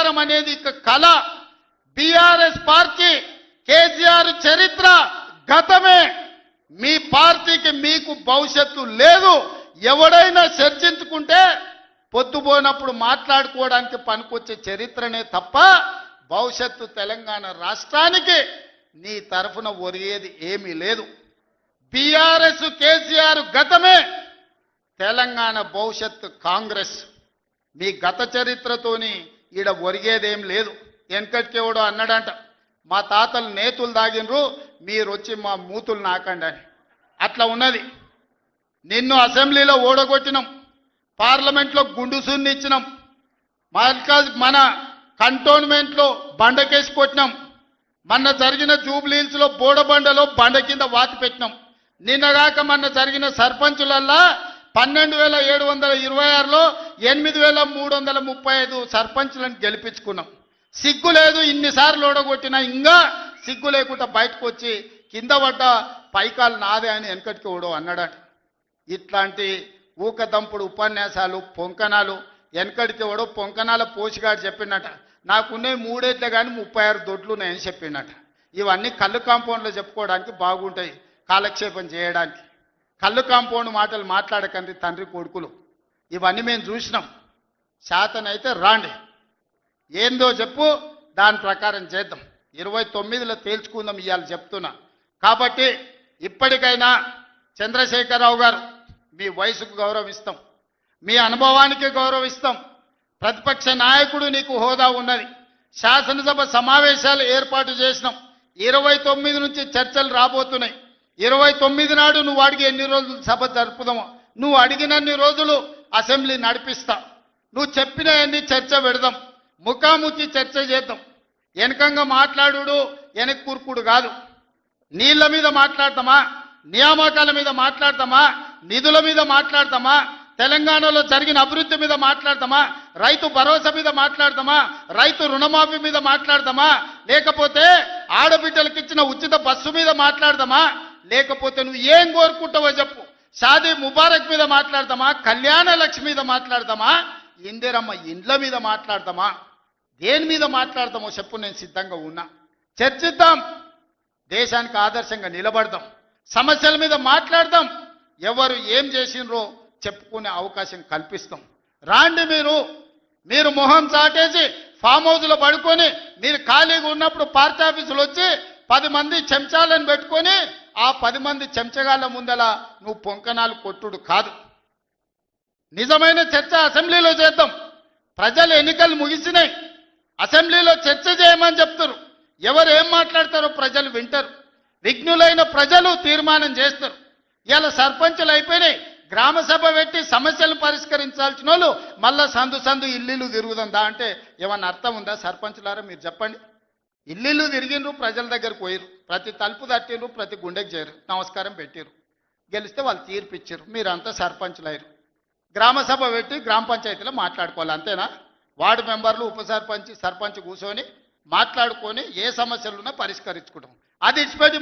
ప్రచారం అనేది ఇక కళ. బీఆర్ఎస్ పార్టీ కేసీఆర్ చరిత్ర గతమే. మీ పార్టీకి మీకు భవిష్యత్తు లేదు. ఎవడైనా చర్చించుకుంటే పొద్దుపోయినప్పుడు మాట్లాడుకోవడానికి పనికొచ్చే చరిత్రనే తప్ప భవిష్యత్తు తెలంగాణ రాష్ట్రానికి నీ తరఫున ఒరిగేది ఏమీ లేదు. బీఆర్ఎస్ కేసీఆర్ గతమే. తెలంగాణ భవిష్యత్తు కాంగ్రెస్. మీ గత చరిత్రతోని ఈడ ఒరిగేదేం లేదు. వెనకటికెవడో అన్నాడంట మా తాతలు నేతులు దాగినరు మీరు వచ్చి మా మూతులు నాకండి అని. అట్లా ఉన్నది. నిన్ను అసెంబ్లీలో ఓడగొట్టినాం పార్లమెంట్లో గుండుసున్ని ఇచ్చినాం మల్కాజ్ మన కంటోన్మెంట్లో బండకేసి కొట్టినాం మొన్న జరిగిన జూబ్లీహిల్స్లో బోడబండలో బండ కింద వాతి పెట్టినాం. నిన్నగాక మొన్న జరిగిన సర్పంచులల్లా పన్నెండు వేల ఏడు వందల ఇరవై ఆరులో ఎనిమిది వేల మూడు వందల ముప్పై ఐదు సర్పంచ్లను గెలిపించుకున్నాం. సిగ్గు లేదు ఇన్నిసార్లు ఓడగొట్టినా ఇంకా సిగ్గు లేకుండా బయటకు వచ్చి కింద పడ్డ పైకాలు నాదే అని వెనకటికి ఓడో అన్నాడట. ఇట్లాంటి ఊకదంపుడు ఉపన్యాసాలు పొంకణాలు వెనకడికి ఎవడో పొంకనాల పోషిగాడు చెప్పిండట. నాకున్నే మూడేట్లే కానీ ముప్పై ఆరు దొడ్లు ఉన్నాయని చెప్పిండట. ఇవన్నీ కళ్ళు కాంపౌండ్లో చెప్పుకోవడానికి బాగుంటాయి కాలక్షేపం చేయడానికి. కళ్ళు కాంపౌండ్ మాటలు మాట్లాడకండి తండ్రి కొడుకులు. ఇవన్నీ మేము చూసినాం. శాతనైతే రాండి. ఏందో చెప్పు దాని ప్రకారం చేద్దాం. ఇరవై తొమ్మిదిలో తేల్చుకుందాం ఇవాళ చెప్తున్నా. కాబట్టి ఇప్పటికైనా చంద్రశేఖరరావు గారు మీ వయసుకు గౌరవిస్తాం. మీ అనుభవానికి గౌరవిస్తాం. ప్రతిపక్ష నాయకుడు నీకు హోదా ఉన్నది. శాసనసభ సమావేశాలు ఏర్పాటు చేసినాం. ఇరవై తొమ్మిది నుంచి చర్చలు రాబోతున్నాయి. ఇరవై తొమ్మిది నాడు నువ్వు అడిగి ఎన్ని రోజులు సభ జరుపుదామో నువ్వు అడిగినన్ని రోజులు అసెంబ్లీ నడిపిస్తా. నువ్వు చెప్పినవన్నీ చర్చ పెడదాం. ముఖాముఖి చర్చ చేద్దాం. వెనకంగా మాట్లాడు వెనక కూర్పుడు కాదు. నీళ్ళ మీద మాట్లాడతామా? నియామకాల మీద మాట్లాడతామా? నిధుల మీద మాట్లాడతామా? తెలంగాణలో జరిగిన అభివృద్ధి మీద మాట్లాడతామా? రైతు భరోసా మీద మాట్లాడతామా? రైతు రుణమాఫీ మీద మాట్లాడతామా? లేకపోతే ఆడబిడ్డలకు ఇచ్చిన ఉచిత బస్సు మీద మాట్లాడతామా? లేకపోతే నువ్వు ఏం కోరుకుంటావో చెప్పు. షాదీ ముబారక్ మీద మాట్లాడతామా? కళ్యాణ లక్ష్మి మీద మాట్లాడతామా? ఇందిరమ్మ ఇండ్ల మీద మాట్లాడతామా? దేని మీద మాట్లాడతామో చెప్పు నేను సిద్ధంగా ఉన్నా. చర్చిద్దాం. దేశానికి ఆదర్శంగా నిలబడదాం. సమస్యల మీద మాట్లాడదాం. ఎవరు ఏం చేసినరో చెప్పుకునే అవకాశం కల్పిస్తాం. రాండి మీరు. మీరు మొహం చాటేసి ఫామ్ హౌస్లో పడుకొని మీరు ఖాళీగా ఉన్నప్పుడు పార్టీ ఆఫీసులు వచ్చి పది మంది చెంచాలను పెట్టుకొని ఆ పది మంది చెంచగాళ్ళ ముందల నువ్వు పొంకనాలు కొట్టుడు కాదు. నిజమైన చర్చ అసెంబ్లీలో చేద్దాం. ప్రజలు ఎన్నికలు ముగిసినాయి. అసెంబ్లీలో చర్చ చేయమని చెప్తారు. ఎవరు ఏం మాట్లాడతారో ప్రజలు వింటారు. విఘ్నులైన ప్రజలు తీర్మానం చేస్తారు. ఇలా సర్పంచులు అయిపోయినాయి. గ్రామ సభ పెట్టి సమస్యలు పరిష్కరించాల్సిన వాళ్ళు మళ్ళా సందు సందు ఇల్లు తిరుగుతుందా అంటే ఏమన్నా అర్థం ఉందా సర్పంచులారా? మీరు చెప్పండి. ఇల్లు తిరిగిండ్రు ప్రజల దగ్గరకు పోయిరు ప్రతి తలుపు తట్టిండ్రు ప్రతి గుండెకి చేరు. నమస్కారం పెట్టిరు గెలిస్తే వాళ్ళు తీర్పు ఇచ్చారు మీరంతా సర్పంచులయ్యారు గ్రామ సభ పెట్టి గ్రామ పంచాయతీలో మాట్లాడుకోవాలి అంతేనా? వార్డు మెంబర్లు ఉప సర్పంచ్ సర్పంచ్ కూర్చొని మాట్లాడుకొని ఏ సమస్యలున్నా పరిష్కరించుకుంటాం. అది ఇచ్చిపోయి